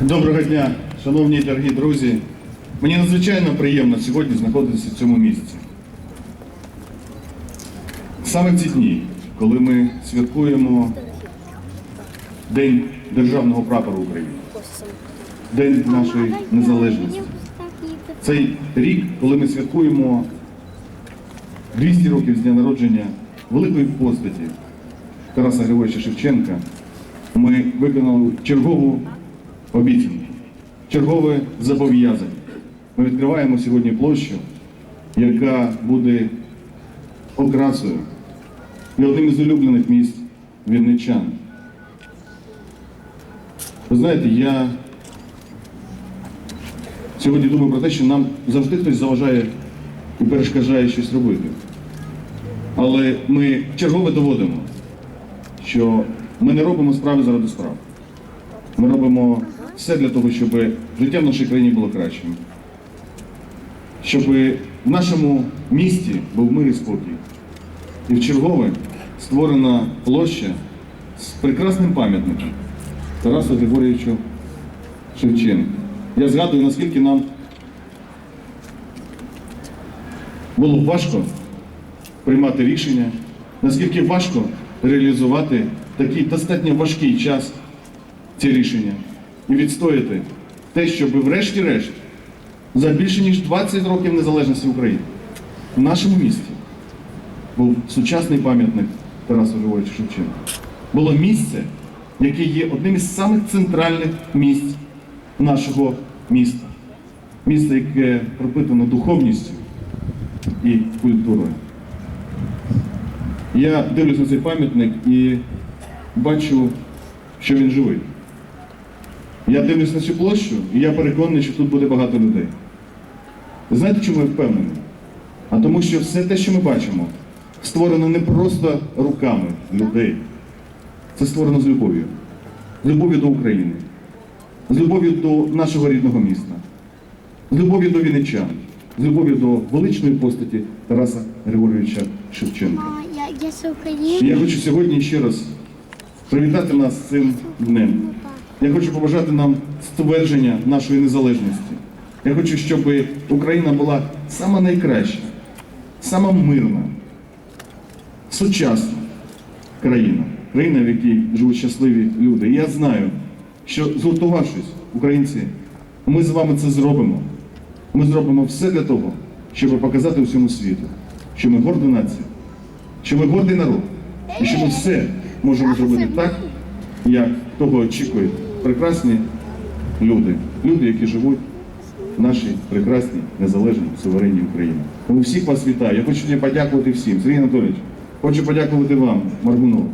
Доброго дня, шановні дорогі друзі. Мені надзвичайно приємно сьогодні знаходитися в цьому місці. Саме в ці дні, коли ми святкуємо День Державного прапору України, День нашої незалежності. Цей рік, коли ми святкуємо 200 років з дня народження великої постаті Тараса Григоровича Шевченка, ми виконали чергову обіцянку, чергове зобов'язання. Ми відкриваємо сьогодні площу, яка буде окрасою і одним із улюблених місць вінничан. Ви знаєте, я сьогодні думаю про те, що нам завжди хтось заважає і перешкоджає щось робити. Але ми чергове доводимо, що ми не робимо справи заради справ. Ми робимо все для того, щоб життя в нашій країні було кращим. Щоб в нашому місті був мир і спокій. І в чергове створена площа з прекрасним пам'ятником Тарасу Григорійовичу Шевченку. Я згадую, наскільки нам було важко приймати рішення, наскільки важко реалізувати такий достатньо важкий час ці рішення і відстояти те, щоб врешті-решт за більше ніж 20 років незалежності України в нашому місті був сучасний пам'ятник Тарасу Григоровичу Шевченку. Було місце, яке є одним із самих центральних місць нашого міста. Місце, яке пропитано духовністю і культурою. Я дивлюсь на цей пам'ятник і бачу, що він живий. Я дивлюсь на цю площу, і я переконаний, що тут буде багато людей. Ви знаєте, чому я впевнений? А тому, що все те, що ми бачимо, створено не просто руками людей. Це створено з любов'ю. З любов'ю до України, з любов'ю до нашого рідного міста, з любов'ю до вінничан, з любов'ю до величної постаті Тараса Григоровича Шевченка. Я, хочу сьогодні ще раз привітати нас з цим днем. Я хочу побажати нам ствердження нашої незалежності. Я хочу, щоб Україна була сама найкраща, сама мирна, сучасна країна. Країна, в якій живуть щасливі люди. І я знаю, що згуртувавшись, українці, ми з вами це зробимо. Ми зробимо все для того, щоб показати всьому світу, що ми горда нація, що ми гордий народ, і що ми все можемо зробити так, як того очікують прекрасні люди, люди, які живуть в нашій прекрасній, незалежній, суверенній Україні. Тому всіх вас вітаю. Я хочу подякувати всім. Сергій Анатолійович, хочу подякувати вам, Маргунов.